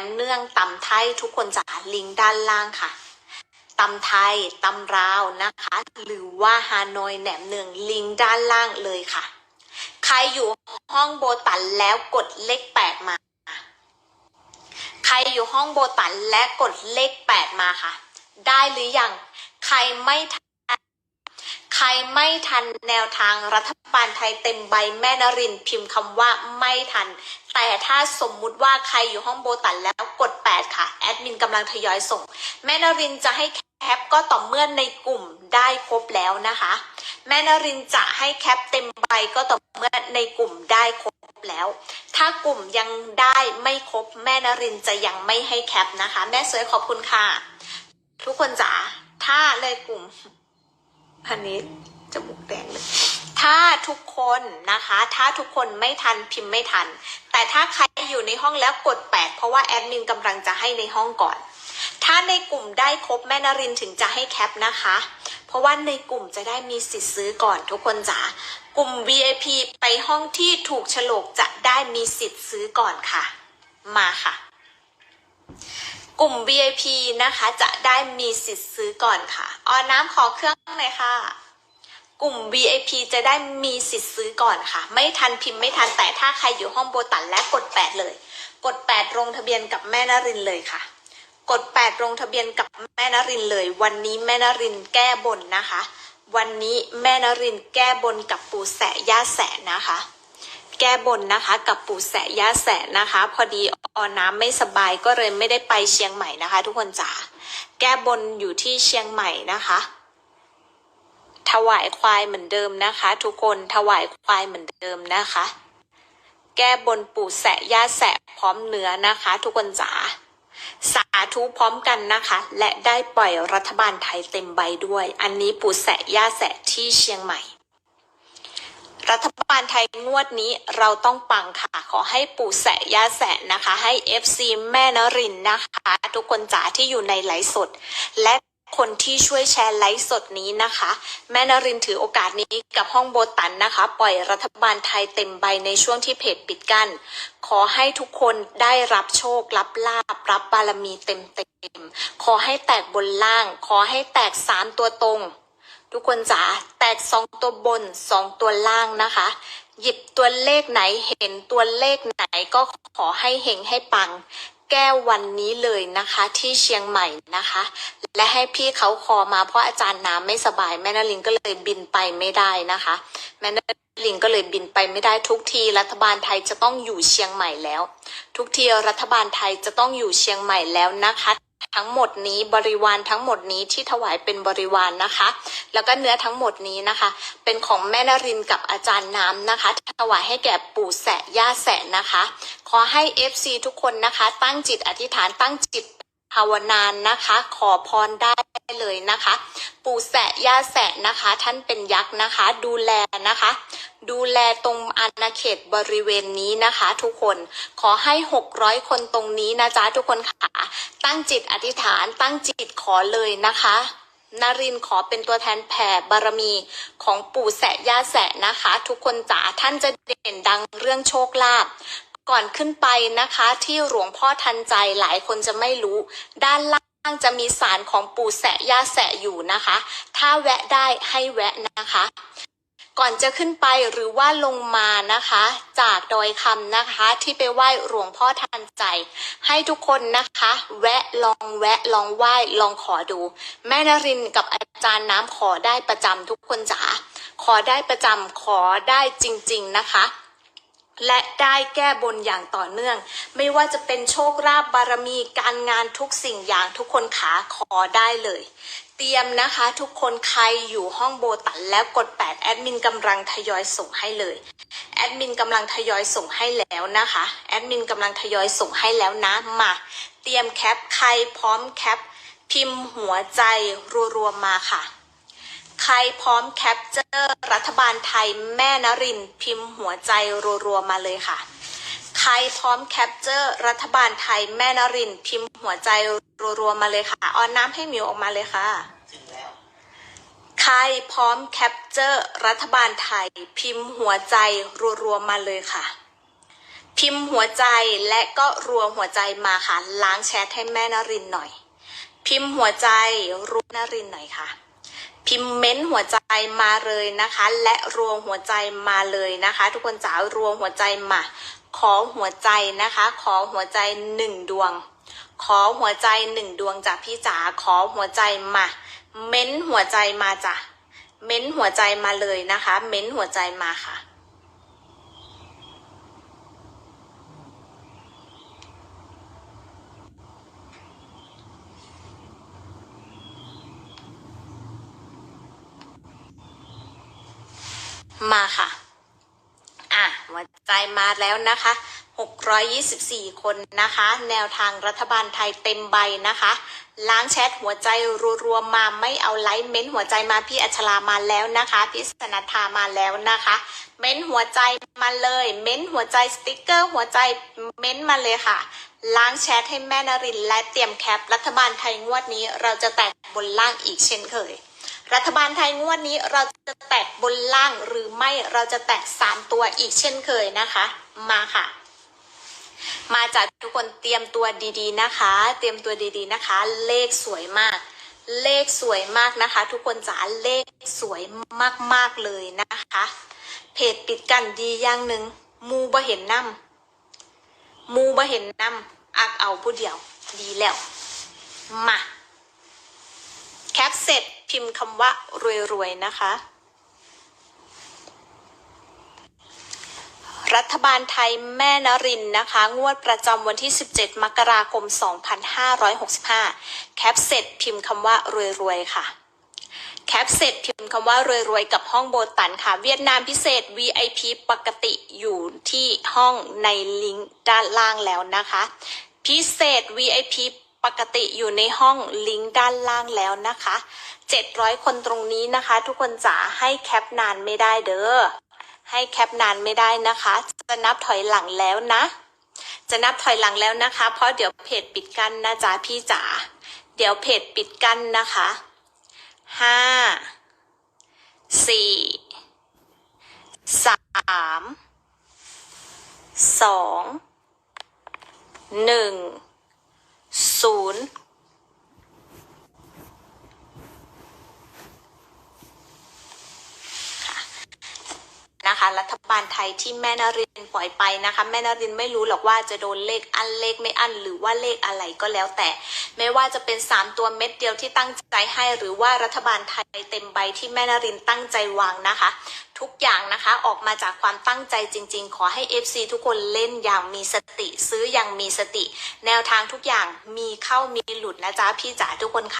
มเนื่องตำไทยทุกคนจ๋าลิงก์ด้านล่างค่ะตำไทยตำราวนะคะ หรือว่าฮานอยแหนมเนืองลิงก์ด้านล่างเลยค่ะ ใครอยู่ห้องโบตันแล้วกดเลขแปดมา ใครอยู่ห้องโบตันและกดเลขแปดมาค่ะ ได้หรือยัง ใครไม่ท ครไม่ทันแนวทางรัฐบาลไทยเต็มใบแม่นรินพิมพ์คำว่าไม่ทัน แต่ถ้าสมมุติว่าใครอยู่ห้องโบตันแล้วกด 8 ค่ะ แอดมินกำลังทยอยส่ง แม่นรินจะให้แคปก็ต่อเมื่อในกลุ่มได้ครบแล้วนะคะ แม่นรินจะให้แคปเต็มใบก็ต่อเมื่อในกลุ่มได้ครบแล้ว ถ้ากลุ่มยังได้ไม่ครบแม่นรินจะยังไม่ให้แคปนะคะ แม่สวยขอบคุณค่ะ ทุกคนจ๋าถ้าในกลุ่ม อันนี้จมูกแดงเลยถ้าทุกคนนะคะ ถ้าทุกคนไม่ทันพิมพ์ไม่ทัน แต่ถ้าใครอยู่ในห้องแล้วกด8เพราะว่าแอดมินกำลังจะให้ในห้องก่อน ถ้าในกลุ่มได้ครบแม่นรินถึงจะให้แคปนะคะ เพราะว่าในกลุ่มจะได้มีสิทธิ์ซื้อก่อนทุกคนจ๋ากลุ่ม VIP ไปห้องที่ถูกฉลกจะได้มีสิทธิ์ซื้อก่อนค่ะ มาค่ะ กลุ่ม VIP นะคะจะได้มีสิทธิ์ซื้อก่อนค่ะ ออน้ำขอเครื่องหน่อยค่ะ กลุ่ม VIP จะได้มีสิทธิ์ซื้อก่อนค่ะ ไม่ทันพิมพ์ไม่ทันแต่ถ้าใครอยู่ห้องโบตันและกด 8 เลย กด 8 ลงทะเบียนกับแม่นรินเลยค่ะ กด 8 ลงทะเบียนกับแม่นรินเลย วันนี้แม่นรินแก้บนนะคะ วันนี้แม่นรินแก้บนกับปู่แสะย่าแสะนะคะ แก้บนนะคะ กับปู่แสะย่าแสะนะคะ พอดีออน้ำไม่สบายก็เลยไม่ได้ไปเชียงใหม่นะคะ ทุกคนจ๋าแก้บนอยู่ที่เชียงใหม่นะคะถวายควายเหมือนเดิมนะคะ ทุกคนถวายควายเหมือนเดิมนะคะ แก้บนปู่แสะย่าแสะพร้อมเนื้อนะคะ ทุกคนจ๋าสาธุพร้อมกันนะคะ และได้ปล่อยรัฐบาลไทยเต็มใบด้วย อันนี้ปู่แสะย่าแสะที่เชียงใหม่ รัฐบาลไทยงวดนี้เราต้องปังค่ะ ขอให้ปู่แสะยาแสะนะคะ ให้ FC แม่นรินนะคะ ทุกคนจ๋าที่อยู่ในไลฟ์สด และคนที่ช่วยแชร์ไลฟ์สดนี้นะคะ แม่นรินถือโอกาสนี้กับห้องโบตันนะคะ ปล่อยรัฐบาลไทยเต็มใบในช่วงที่เพจปิดกั้นขอให้ทุกคนได้รับโชครับลาบ รับบารมีเต็มเต็มๆขอให้แตกบนล่าง ขอให้แตกสามตัวตรง ทุกคนจ๋า กสองตัวบนสองตัวล่างนะคะ หยิบตัวเลขไหนเห็นตัวเลขไหนก็ขอให้เฮงให้ปัง แก้วันนี้เลยนะคะ ที่เชียงใหม่นะคะ และให้พี่เขาคอมาเพราะอาจารย์น้ำไม่สบายแม่นลินก็เลยบินไปไม่ได้นะคะแม่นลินก็เลยบินไปไม่ได้ทุกทีรัฐบาลไทยจะต้องอยู่เชียงใหม่แล้ว ทุกทีรัฐบาลไทยจะต้องอยู่เชียงใหม่แล้วนะคะ ทั้งหมดนี้บริวารทั้งหมดนี้ที่ถวายเป็นบริวารนนะคะ แล้วก็เนื้อทั้งหมดนี้นะคะ เป็นของแม่นรินกับอาจารย์น้ำนะคะ ถวายให้แก่ปู่แสะย่าแสะนะคะ ขอให้ FC ทุกคนนะคะ ตั้งจิตอธิษฐานตั้งจิตภาวนานนะคะ ขอพรได้เลยนะคะ ปู่แสะย่าแสะนะคะ ท่านเป็นยักษ์นะคะ ดูแลนะคะ ดูแลตรงอาณาเขตบริเวณนี้นะคะ ทุกคนขอให้ 600 คนตรงนี้นะจ๊ะทุกคนค่ะ ตั้งจิตอธิษฐานตั้งจิตขอเลยนะคะนารินขอเป็นตัวแทนแผ่บารมีของปู่แสะย่าแสะนะคะ ทุกคนจ๋าท่านจะเด่นดังเรื่องโชคลาภก่อนขึ้นไปนะคะ ที่หลวงพ่อทันใจหลายคนจะไม่รู้ ด้านล่างจะมีสารของปู่แสะย่าแสะอยู่นะคะ ถ้าแวะได้ให้แวะนะคะ ก่อนจะขึ้นไปหรือว่าลงมานะคะ จากดอยคำนะคะ ที่ไปไหว้หลวงพ่อทันใจ ให้ทุกคนนะคะ แวะลองแวะลองไหว้ลองขอดู แม่นรินกับอาจารย์น้ำขอได้ประจำทุกคนจ๋าขอได้ประจำขอได้จริง ๆนะคะ และได้แก้บนอย่างต่อเนื่อง ไม่ว่าจะเป็นโชคลาภบารมีการงานทุกสิ่งอย่างทุกคนขาขอได้เลย เตรียมนะคะทุกคนใครอยู่ห้องโบตันแล้วกด 8 แอดมินกำลังทยอยส่งให้เลยแอดมินกำลังทยอยส่งให้แล้วนะคะแอดมินกำลังทยอยส่งให้แล้วนะมาเตรียมแคปใครพร้อมแคปพิมพ์หัวใจรัวๆมาค่ะ ใครพร้อมแคปเจอร์รัฐบาลไทยแม่นรินพิมพ์หัวใจรัวๆมาเลยค่ะ ใครพร้อมแคปเจอร์รัฐบาลไทยแม่นรินพิมพ์หัวใจรัวๆมาเลยค่ะออนน้ำให้มิวออกมาเลยค่ะถึงแล้วใครพร้อมแคปเจอร์รัฐบาลไทยพิมพ์หัวใจรัวๆมาเลยค่ะ พิมพ์หัวใจและก็รัวหัวใจมาค่ะ ล้างแชทให้แม่นรินหน่อย พิมพ์หัวใจรูปนรินหน่อยค่ะ พิมพ์เม้นต์หัวใจมาเลยนะคะ และรวมหัวใจมาเลยนะคะ ทุกคนจ๋ารวมหัวใจมา ขอหัวใจนะคะ ขอหัวใจหนึ่งดวง ขอหัวใจหนึ่งดวงจากพี่จ๋าขอหัวใจมา เม้นต์หัวใจมาจ้ะเม้นต์หัวใจมาเลยนะคะ เม้นต์หัวใจมาค่ะ มาค่ะ อะหัวใจมาแล้วนะคะ 624 คนนะคะ แนวทางรัฐบาลไทยเต็มใบนะคะ ล้างแชทหัวใจรัวๆมาไม่เอาไลค์เม้นหัวใจมาพี่อัชรามาแล้วนะคะ พี่สนัทามาแล้วนะคะ เม้นหัวใจมาเลย เม้นหัวใจสติกเกอร์ หัวใจเม้นมาเลยค่ะล้างแชทให้แม่นรินและเตรียมแคปรัฐบาลไทยงวดนี้ เราจะแตกบนล่างอีกเช่นเคย รัฐบาลไทยงวดนี้เราจะแตกบนล่างหรือไม่เราจะแตกสามตัวอีกเช่นเคยนะคะ มาค่ะ มาจากทุกคนเตรียมตัวดีๆนะคะ เตรียมตัวดีๆนะคะ เลขสวยมาก เลขสวยมากนะคะ ทุกคนจ๋าเลขสวยมากๆเลยนะคะ เพจปิดกันดีอย่างหนึ่งมูบ่เห็นน้ำมูบ่เห็นน้ำอักเอาผู้เดียวดีแล้ว มา ร็จพิมพ์คำว่ารวยๆนะคะ รัฐบาลไทยแม่นรินนะคะ งวดประจำวันที่ 17 มกราคม 2565 แคปเสร็จพิมพ์คำว่ารวยๆค่ะแคปเสร็จพิมพ์คำว่ารวยๆ กับห้องโบตันค่ะ เวียดนามพิเศษ VIP ปกติอยู่ที่ห้องในลิงก์ด้านล่างแล้วนะคะ พิเศษ VIP ปกติอยู่ในห้องลิงก์ด้านล่างแล้วนะคะ 700 คนตรงนี้นะคะ ทุกคนจ๋าให้แคปนานไม่ได้เด้อให้แคปนานไม่ได้นะคะ จะนับถอยหลังแล้วนะ จะนับถอยหลังแล้วนะคะ เพราะเดี๋ยวเพจปิดกั้นนะจ๊ะพี่จ๋าเดี๋ยวเพจปิดกั้นนะคะห้าสี่สามสองหนึ่ง ศูนย์นะคะ รัฐบาลไทยที่แม่นริ นปล่อยไปนะคะ แม่นรินไม่รู้หรอกว่าจะโดนเลขอันเลขไม่อันหรือว่าเลขอะไรก็แล้วแต่ ไม่ว่าจะเป็น 3 ตัวเม็ดเดียวที่ตั้งใจให้หรือว่ารัฐบาลไทยเต็มใบที่แม่นรินตั้งใจวางนะคะ ทุกอย่างนะคะออกมาจากความตั้งใจจริง ๆ ขอให้ FC ทุกคนเล่นอย่างมีสติ ซื้ออย่างมีสติ แนวทางทุกอย่างมีเข้ามีหลุดนะจ๊ะพี่จ๋าทุกคนค่ะ